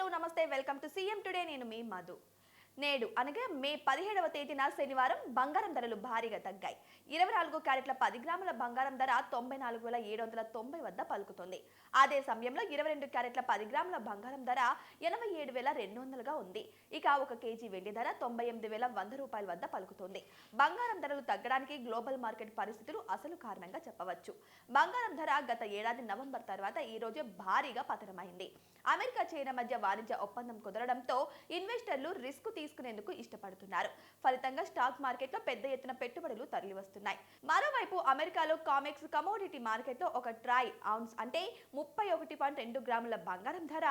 Hello నమస్తే welcome to CM today. నేను మీ మధు. నేడు అనగా మే పదిహేడవ తేదీన శనివారం బంగారం ధరలు భారీగా తగ్గాయి. ఇరవై నాలుగు క్యారెట్ల పది గ్రాముల బంగారం ధర తొంభై నాలుగు వేల ఏడు వందల తొంభై వద్ద పలుకుతుంది. అదే సమయంలో ఇరవై రెండు క్యారెట్ల పది గ్రాముల బంగారం ధర ఎనభై ఏడు వేల రెండు వందలుగా ఉంది. ఇక ఒక కేజీ వెండి ధర తొంభై ఎనిమిది వేల వంద రూపాయల వద్ద పలుకుతుంది. బంగారం ధరలు తగ్గడానికి గ్లోబల్ మార్కెట్ పరిస్థితులు అసలు కారణంగా చెప్పవచ్చు. బంగారం ధర గత ఏడాది నవంబర్ తర్వాత ఈ రోజే భారీగా పతనమైంది. అమెరికా చైనా మధ్య వాణిజ్య ఒప్పందం కుదరడంతో ఇన్వెస్టర్లు రిస్క్ తీసుకునేందుకు ఇష్టపడుతున్నారు. ఫలితంగా స్టాక్ మార్కెట్లో పెద్ద ఎత్తున పెట్టుబడులు తరలివస్తున్నాయి. మరోవైపు అమెరికాలో కామెక్స్ కమోడిటీ మార్కెట్లో ఒక ట్రై అవున్స్ అంటే ముప్పై ఒకటి పాయింట్ రెండు గ్రాముల బంగారం ధర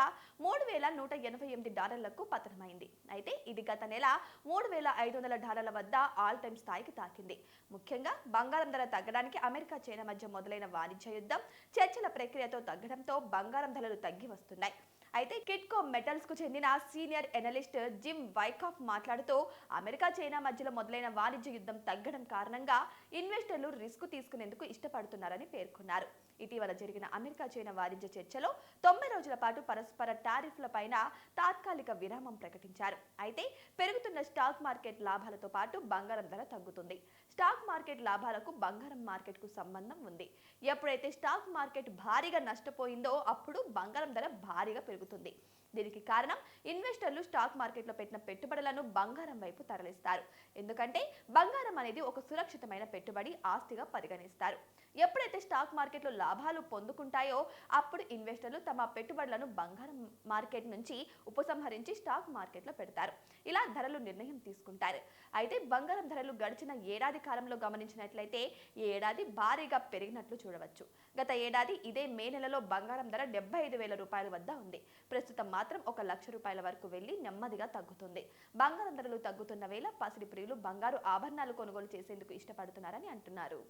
మూడు వేల నూట ఎనభై ఎనిమిది డాలర్లకు పతనమైంది. అయితే ఇది గత నెల మూడు వేల ఐదు వందల డాలర్ల వద్ద ఆల్ టైమ్ స్థాయికి తాకింది. ముఖ్యంగా బంగారం ధర తగ్గడానికి అమెరికా చైనా మధ్య మొదలైన వాణిజ్య యుద్ధం చర్చల ప్రక్రియతో తగ్గడంతో బంగారం ధరలు తగ్గి వస్తున్నాయి అయితే కిట్కో మెటల్స్కు చెందిన సీనియర్ ఎనలిస్ట్ జిమ్ వైకాఫ్ మాట్లాడుతూ అమెరికా చైనా మధ్యలో మొదలైన వాణిజ్య యుద్ధం తగ్గడం కారణంగా ఇన్వెస్టర్లు రిస్క్ తీసుకునేందుకు ఇష్టపడుతున్నారని పేర్కొన్నారు. ఇటీవల జరిగిన అమెరికా చైనా వాణిజ్య చర్చలో తొంభై రోజుల పాటు పరస్పర టారిఫ్లపైన తాత్కాలిక విరామం ప్రకటించారు. అయితే పెరుగుతున్న స్టాక్ మార్కెట్ లాభాలతో పాటు బంగారం ధర తగ్గుతుంది. స్టాక్ మార్కెట్ లాభాలకు బంగారం మార్కెట్కు సంబంధం ఉంది. ఎప్పుడైతే స్టాక్ మార్కెట్ భారీగా నష్టపోయిందో అప్పుడు బంగారం ధర భారీగా పెరుగుతుంది. దీనికి కారణం ఇన్వెస్టర్లు స్టాక్ మార్కెట్లో పెట్టిన పెట్టుబడులను బంగారం వైపు తరలిస్తారు. ఎందుకంటే బంగారం అనేది ఒక సురక్షితమైన పెట్టుబడి ఆస్తిగా పరిగణిస్తారు. ఎప్పుడైతే స్టాక్ మార్కెట్లో లాభాలు పొందుకుంటాయో అప్పుడు ఇన్వెస్టర్లు తమ పెట్టుబడులను బంగారం మార్కెట్ నుంచి ఉపసంహరించి స్టాక్ మార్కెట్లో పెడతారు. ఇలా ధరలు నిర్ణయం తీసుకుంటారు. అయితే బంగారం ధరలు గడిచిన ఏడాది కాలంలో గమనించినట్లయితే ఈ ఏడాది భారీగా పెరిగినట్లు చూడవచ్చు. గత ఏడాది ఇదే మే నెలలో బంగారం ధర డెబ్బై ఐదు వేల రూపాయల వద్ద ఉంది. ప్రస్తుతం మాత్రం ఒక లక్ష రూపాయల వరకు వెళ్ళి నెమ్మదిగా తగ్గుతుంది. బంగారం ధరలు తగ్గుతున్న వేళ పసిడి ప్రియులు బంగారు ఆభరణాలు కొనుగోలు చేసేందుకు ఇష్టపడుతున్నారని అంటున్నారు.